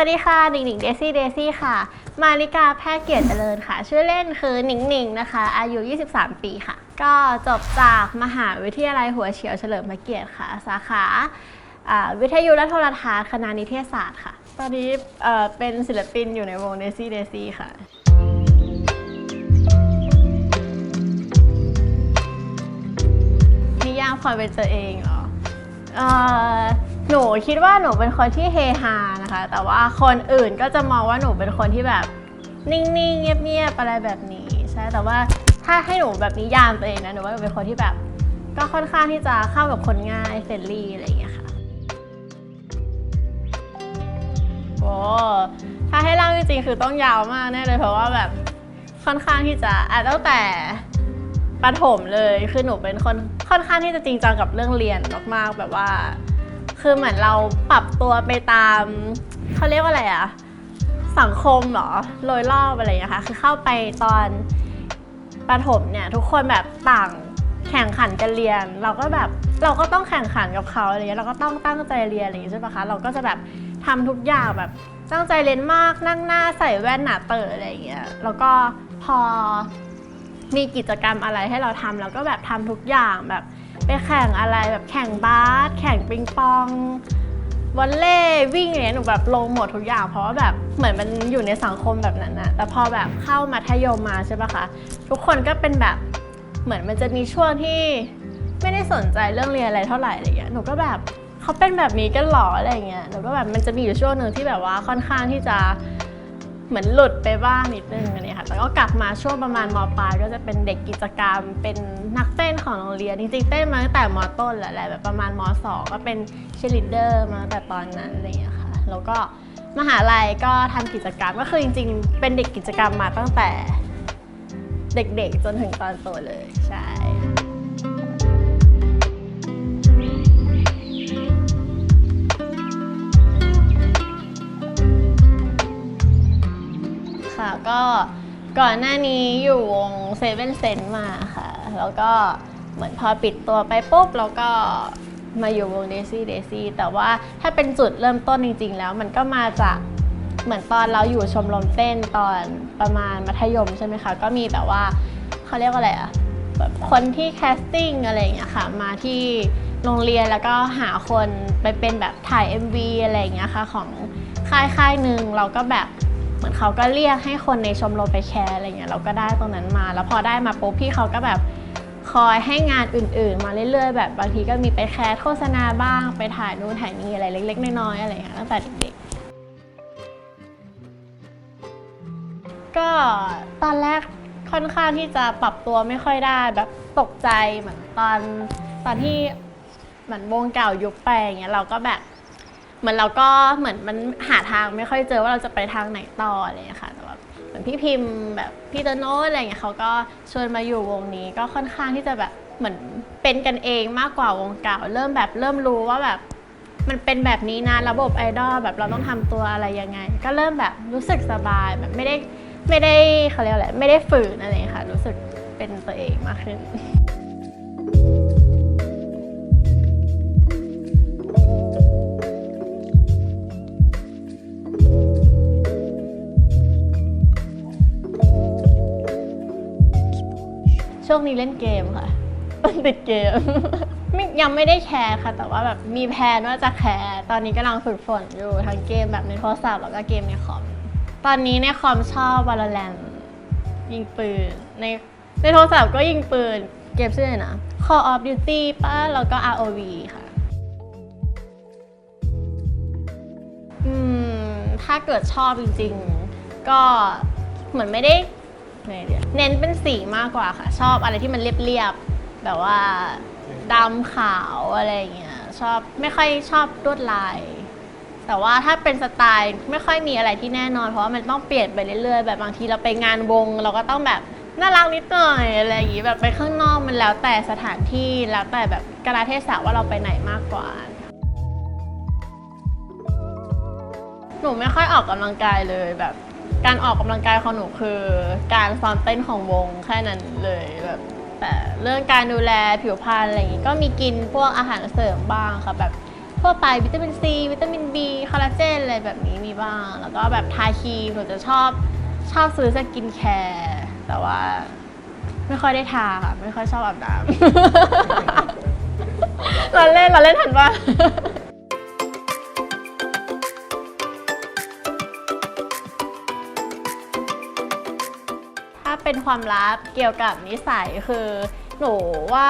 วัสดีค่ะหนิงหนิงเดซี่เดซี่ค่ะ มาริกาแพทย์เกียรติเจริญค่ะ ชื่อเล่นคือหนิงหนิงนะคะ อายุ 23 ปีค่ะ ก็จบจากมหาวิทยาลัยหัวเฉียวเฉลิมพระเกียรติค่ะ สาขาวิทยุและโทรทัศน์คณะนิเทศศาสตร์ค่ะ ตอนนี้เป็นศิลปินอยู่ในวงเดซี่เดซี่ค่ะนิยามความเป็นตัวเองเหรอ หนูคิดว่าหนูเป็นคนที่เฮฮานะคะ แต่ว่าคนอื่นก็จะมองว่าหนูเป็นคนที่แบบนิ่งๆ เงียบๆ อะไรแบบนี้ใช่ แต่ว่าถ้าให้หนูแบบนิยามตัวเองนะ หนูว่าหนูเป็นคนที่แบบ ก็ค่อนข้างที่จะเข้ากับคนง่ายเฟรนลี่อะไรอย่างเงี้ยค่ะ โอ้ถ้าให้เล่าจริงๆ คือต้องยาวมากแน่เลย เพราะว่าแบบค่อนข้างที่จะอะตั้งแต่ประถมเลย คือหนูเป็นคนค่อนข้างที่จะจริงจังกับเรื่องเรียนมากๆ แบบว่า คือเหมือนเราปรับตัวไปตามเขาเรียกว่าอะไรอะสังคมเหรอโดยรอบอะไรอย่างเงี้ยค่ะคือเข้าไปตอนประถมเนี่ยทุกคนแบบต่างแข่งขันกันเรียน เราก็แบบเราก็ต้องแข่งขันกับเขาอะไรเงี้ยเราก็ต้องตั้งใจเรียนอะไรอย่างเงี้ยใช่ปะคะเราก็จะแบบทำทุกอย่างแบบตั้งใจเรียนมากนั่งหน้าใส่แว่นหนาเต๋ออะไรอย่างเงี้ยแล้วก็พอมีกิจกรรมอะไรให้เราทำเราก็แบบทำทุกอย่างแบบไปแข่งอะไรแบบแข่งบาส ปิงปองวอลเล่วิ่งอย่างเงี้ยหนูแบบลงหมดทุกอย่าง เพราะว่าแบบเหมือนมันอยู่ในสังคมแบบนั้นนะแต่พอแบบเข้ามัธยมมาใช่ปะคะ ทุกคนก็เป็นแบบเหมือนมันจะมีช่วงที่ไม่ได้สนใจเรื่องเรียนอะไรเท่าไหร่อะไรเงี้ยหนูก็แบบเขาเป็นแบบนี้กันหรออะไรเงี้ยหนูก็แบบมันจะมีอยู่ช่วงหนึ่งที่แบบว่าค่อนข้างที่จะ เหมือนหลุดไปบ้างนิดนึงอะไรค่ะ แต่ก็กลับมาช่วงประมาณมปลายก็จะเป็นเด็กกิจกรรม เป็นนักเต้นของโรงเรียน จริงๆเต้นมาตั้งแต่มต้นแหละแหละแบบประมาณมสองก็เป็นเชลิเดอร์มาตั้งแต่ตอนนั้นอะไรอย่างเงี้ยค่ะ แล้วก็มหาลัยก็ทำกิจกรรมก็คือจริง ๆ เป็นเด็กกิจกรรมมาตั้งแต่เด็กๆจนถึงตอนโตเลยใช่ ก็ก่อนหน้านี้อยู่วงเซเว่นเซนมาค่ะ แล้วก็เหมือนพอปิดตัวไปปุ๊บเราก็มาอยู่วงเดซี่เดซี่แต่ว่าถ้าเป็นจุดเริ่มต้นจริง ๆ แล้วมันก็มาจากเหมือนตอนเราอยู่ชมรมเต้นตอนประมาณมัธยมใช่ไหมคะ ก็มีแบบว่าเขาเรียกว่าอะไรอะแบบคนที่แคสติ้งอะไรอย่างเงี้ยค่ะ มาที่โรงเรียนแล้วก็หาคนไปเป็นแบบถ่าย MV อะไรอย่างเงี้ยค่ะ ของค่ายค่ายหนึ่งเราก็แบบ เหมือนเขาก็เรียกให้คนในชมรมไปแคร์อะไรเงี้ยเราก็ได้ตรงนั้นมา แล้วพอได้มาปุ๊บพี่เขาก็แบบคอยให้งานอื่นๆ มาเรื่อยๆ แบบบางทีก็มีไปแคสโฆษณาบ้าง ไปถ่ายนู่นถ่ายนี่อะไรเล็ก ๆ น้อยๆอะไรเงี้ยตั้งแต่เด็กๆ ก็ตอนแรกค่อนข้างที่จะปรับตัวไม่ค่อยได้แบบตกใจเหมือนตอนตอนที่เหมือนวงเก่ายุบไปอย่างเงี้ยเราก็แบบ เหมือนเราก็เหมือนมันหาทางไม่ค่อยเจอว่าเราจะไปทางไหนต่ออะไรอย่างเงี้ยค่ะแต่ว่าเหมือนพี่พิมพ์แบบพี่โตโน้อะไรอย่างเงี้ยเขาก็ชวนมาอยู่วงนี้ก็ค่อนข้างที่จะแบบเหมือนเป็นกันเองมากกว่าวงเก่า เริ่มแบบเริ่มรู้ว่าแบบมันเป็นแบบนี้นะระบบไอดอลแบบเราต้องทำตัวอะไรยังไง ก็เริ่มแบบรู้สึกสบายแบบไม่ได้ไม่ได้เขาเรียกอะไรไม่ได้ฝืนอะไรเงี้ยค่ะ รู้สึกเป็นตัวเองมากขึ้น ช่วงนี้เล่นเกมค่ะติดเกม ไม่ยังไม่ได้แคร์ค่ะ แต่ว่าแบบมีแพลนว่าจะแคร์ตอนนี้กำลังฝึกฝนอยู่ทั้งเกมแบบในโทรศัพท์แล้วก็เกมในคอมตอนนี้ในคอมชอบ Valorant ยิงปืน ในในโทรศัพท์ก็ยิงปืน เกมชื่ออะไรนะ Call of Duty ป้าแล้วก็ ROV ค่ะ อืม ถ้าเกิดชอบจริง ๆ ก็เหมือนไม่ได้ ไงเดียเน้นเป็นสีมากกว่าค่ะ ชอบอะไรที่มันเรียบๆแบบว่าดำขาวอะไรอย่างเงี้ยชอบไม่ค่อยชอบลวดลาย แต่ว่าถ้าเป็นสไตล์ไม่ค่อยมีอะไรที่แน่นอน เพราะว่ามันต้องเปลี่ยนไปเรื่อยๆ แบบบางทีเราไปงานวง เราก็ต้องแบบน่ารักนิดหน่อยอะไรอย่างงี้แบบไปข้างนอกมันแล้วแต่สถานที่แล้วแต่แบบกราเทศะว่าเราไปไหนมากกว่า หนูไม่ค่อยออกกำลังกายเลยแบบ การออกกำลังกายของหนูคือ การซ้อมเต้นของวงแค่นั้นเลยแบบแต่เรื่องการดูแลผิวพรรณอะไรอย่างงี้ก็มีกินพวกอาหารเสริมบ้างค่ะแบบทั่วไปวิตามินซีวิตามินบีคอลลาเจนอะไรแบบนี้มีบ้าง แล้วก็แบบทาครีมหนูจะชอบชอบซื้อสกินแคร์แต่ว่าไม่ค่อยได้ทาค่ะ ไม่ค่อยชอบอาบน้ำเราเล่นเราเล่นทันปะ เป็นความลับเกี่ยวกับนิสัยคือหนูว่า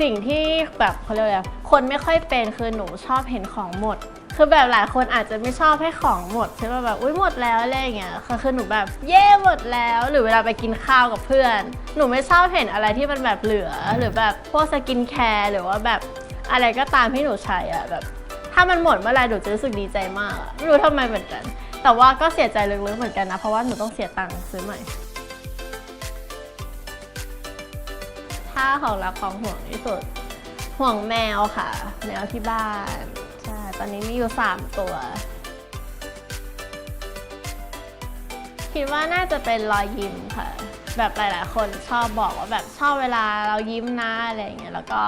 สิ่งที่แบบเขาเรียกอะไรคนไม่ค่อยเป็นคือหนูชอบเห็นของหมด คือแบบหลายคนอาจจะไม่ชอบให้ของหมดใช่ป่ะแบบอุ้ยหมดแล้วอะไรอย่างเงี้ยคือคือหนูแบบเย่หมดแล้ว หรือเวลาไปกินข้าวกับเพื่อน หนูไม่ชอบเห็นอะไรที่มันแบบเหลือ หรือแบบพวกสกินแคร์หรือว่าแบบอะไรก็ตามที่หนูใช้อะแบบ ถ้ามันหมดเมื่อไหรหนูจะรู้สึกดีใจมากอะไม่รู้ทำไมเหมือนกัน แต่ว่าก็เสียใจลึกๆเหมือนกันนะ เพราะว่าหนูต้องเสียตังค์ซื้อใหม่ ถ้าของรักของห่วงที่สุด ห่วงแมวค่ะ แมวที่บ้าน ใช่ ตอนนี้มีอยู่ 3 ตัว คิดว่าน่าจะเป็นรอยยิ้มค่ะ แบบหลาย ๆ คนชอบบอกว่าแบบชอบเวลาเรายิ้มนะอะไรอย่างเงี้ย แล้วก็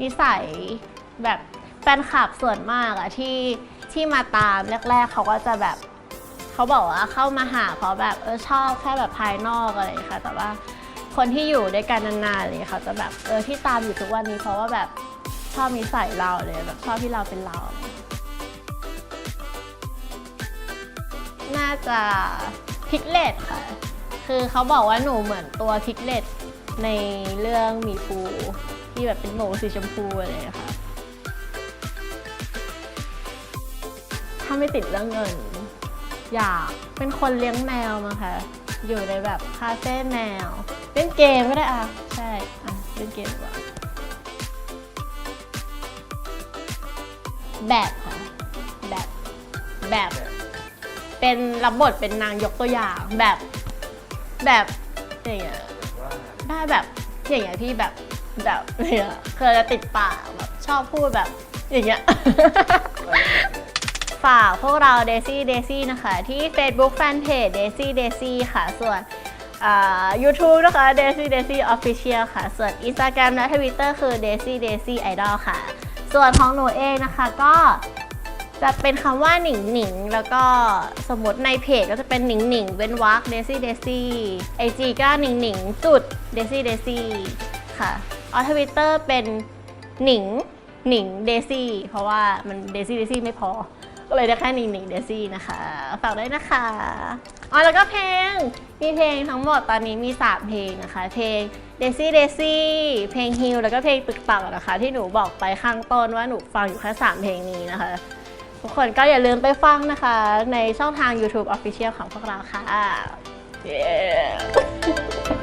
นิสัยแบบแฟนคลับส่วนมากอะที่ที่มาตามแรก ๆ เขาก็จะแบบ เขาบอกว่าเข้ามาหาเพราะแบบเออชอบแค่แบบภายนอกอะไรอย่ค่ะ แต่ว่าคนที่อยู่ด้วยกันนานๆเลยเขาจะแบบเออที่ตามอยู่ทุกวันนี้เพราะว่าแบบชอบนิสัยเราเลยแบบชอบที่เราเป็นเรา น่าจะพิกเลตค่ะ คือเขาบอกว่าหนูเหมือนตัวพิกเลตในเรื่องหมีภูที่แบบเป็นหมูสีชมพูอะไรอย่ค่ะ ถ้าไม่ติดเรื่องเงิน อยากเป็นคนเลี้ยงแมวมาค่ะอยู่ในแบบคาเฟ่แมวเล่นเกมก็ได้อะใช่อะเล่นเกมดีกว่าแบบค่ะแบบแบบ เป็นรับบทเป็นนางยกตัวอย่างแบบแบบอย่างเงี้ยได้แบบอย่างเงี้ยพี่แบบแบบเนี่ยเคยจะติดปากแบบชอบพูดแบบอย่างเงี้ย ฝากพวกเรา Daisy Daisy นะคะ ที่ Facebook Fanpage Daisy Daisy ค่ะ ส่วน YouTube นะคะ Daisy Daisy Official ค่ะ ส่วน Instagram และ Twitter คือ Daisy Daisy Idol ค่ะ ส่วนของหนูเองนะคะก็จะเป็นคำว่าหนิงหนิงแล้วก็สมมติในเพจก็จะเป็นหนิงหนิงเว้นวรรคเดซี่เดซี่ไอจีก็หนิงหนิงจุดเดซี่เดซี่ค่ะออทวิตเตอร์เป็นหนิงหนิงเดซี่เพราะว่ามันเดซี่เดซี่ไม่พอ ก็เลยได้แค่หนิงหนิงเดซี่นะคะ ฝากด้วยนะคะอ๋อแล้วก็เพลงมีเพลงทั้งหมดตอนนี้มี 3 เพลงนะคะ เพลง Daisy Daisy เพลง Hill แล้วก็เพลงตึกตักนะคะ ที่หนูบอกไปข้างต้นว่าหนูฟังอยู่แค่3เพลงนี้นะคะ ทุกคนก็อย่าลืมไปฟังนะคะ ในช่องทาง YouTube Official ของพวกเราค่ะเย้